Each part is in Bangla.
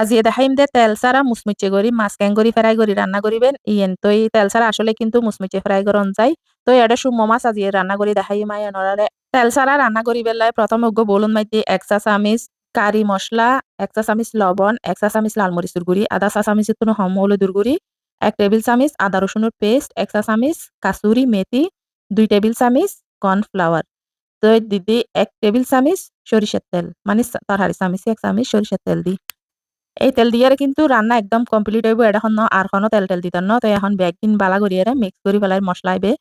আজিয়ে দেখাইম দে তেল ছাড়া মুচমুচে করি মাছ ক্যাং করি ফ্রাই করি রান্না করিবেন? ইয়েন, তো এই তেল ছাড়া আসলে কিন্তু মুচমুচে ফ্রাই করন যায়। তো এটা সুম্ম মাছ আজিয়ে রান্না করি দেখাই মাই অনরারে তেল ছাড়া রান্না করি বেলায় প্রথম উগ্র বলুন মাইতি এক চা চামিচ কারি মশলা, এক চা চামিচ লবণ, এক চা চামিচ লাল মরিচুর গুড়ি, আধা চা চামিচ কোনো হম হলুদুর গুড়ি, এক টেবিল চামিচ আদা রসুনের পেস্ট, এক চা চামিচ কাসুরি মেথি, দুই টেবিল চামিচ কর্নফ্লাওয়ার। তো দিদি এক টেবিল চামিচ সরিষার তেল মানে তরহারি চামিচে এক চামিচ সরিষার তেল দি এই তেল দিয়ে কিন্তু রান্না একদম কমপ্লিট হইব ন আর কোনো তেল তেল দিতাম ন। তো এখন ব্যাগ দিন বালা করিয়ে মিক্স করি ফেলাই মশলা আইবে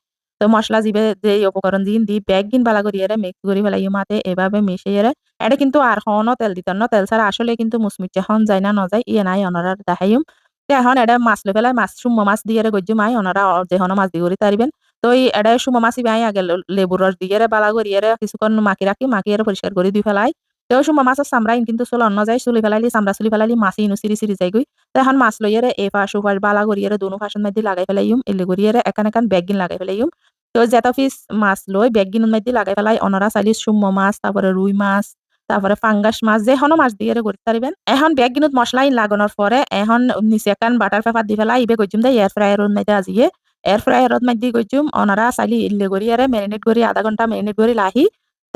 তো মশলা দিবে যে উপকরণ দিন দি ব্যাগ দিন বালা করিয়ে মিক্স করি ফেলাই মাতে এভাবে মিশিয়ে এটা কিন্তু আর কোনো তেল দিতাম ন। তেল ছাড়া আসলে কিন্তু মুচমিচে হন যায় না, নযায়। ইয়ে নাই অনারার দেখাইম। তো এখন এটা মাছ লো ফেলাই মাছ সুম্ম মাছ দিয়ে গজ্জু মাই ওনারা যে হনো মাছ দিয়ে করি তারিবেন তো এই এটা সুম্ম মাছি বাই আগে লেবুর রস দিয়ে বালা করিয়ে কিছুক্ষণ মাখি রাখি মাখি পরিষ্কার করে দিয়ে ফেলাই তেও সময় মাছের চামড়া কিন্তু চুল অন্য যায়, চুলি ফেলাইলি চামড়া চুলি ফেলাইলি মাছ ইনু সিরি সিরি যাই গই তো এখন মাছ লইয়ারে এ পাশ ও বালা করিয়ারে দুনো ফাঁসন মাইদি লাগাই ফেলাইম এলে করিয়ারে একান একান বেগিন লাগাই ফেলাইম তো যেত পিস মাছ লই বেগিন মাইদি লাগাই ফেলাই অনরা চাইলি সুম্ম মাছ তারপরে রুই মাছ তারপরে ফাঙ্গাস মাছ যে হনো মাছ দিয়ে করতে পারবেন এখন বেগিনত মশলা লাগানোর পরে এখন নিচে একান বাটার পেপার দি ফেলাই ইবে গজুম দে এয়ার ফ্রায়ার মাইতে আজিয়ে এয়ার ফ্রায়ারত মাইদি গজুম অনরা চাইলি ইল্লে করিয়ারে ম্যারিনেট করি আধা ঘণ্টা ম্যারিনেট করি লাহি।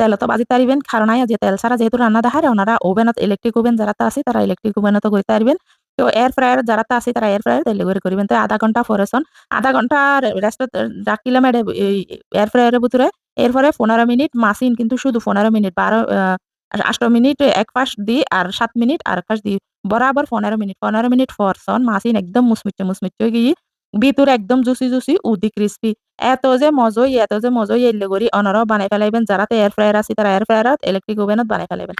তেলতো বাজি তারিবেন কারণ যে তেল ছাড়া যেহেতু রান্না দেখারে ওনারা ওভেনত ইলেকট্রিক ওভেন যারা আছে তারা ইলেকট্রিক ওভেনত করতে পারবেন তো এয়ার ফ্রায়ার যারা আছে তারা এয়ার ফ্রায়ার তেলে করে করবেন তো আধা ঘণ্টা ফরেছন আধা ঘণ্টা রেস্ট রাখিলাম এয়ার ফ্রায়ারের ভিতরে এরপরে পনেরো মিনিট মাসিন কিন্তু শুধু পনেরো মিনিট বারো আষ্ট মিনিট, এক পাশ দি আর সাত মিনিট আর এক পাশ দি বরাবর পনেরো মিনিট পনেরো মিনিট ফরসন মাসিন একদম মুচমিচ্ছে মুচমিচ্ছে গিয়ে ভিতরে একদম জুসি জুসি উদি ক্রিস্পি এত যে মজই, এত যে মজই এলে করি অনরাও বানাই ফেলাইবেন যারা এয়ার ফ্রায়ার আছে তারা এয়ার ফ্রায়ারত ইলেকট্রিক ওভেনত বানাই ফেলাইবেন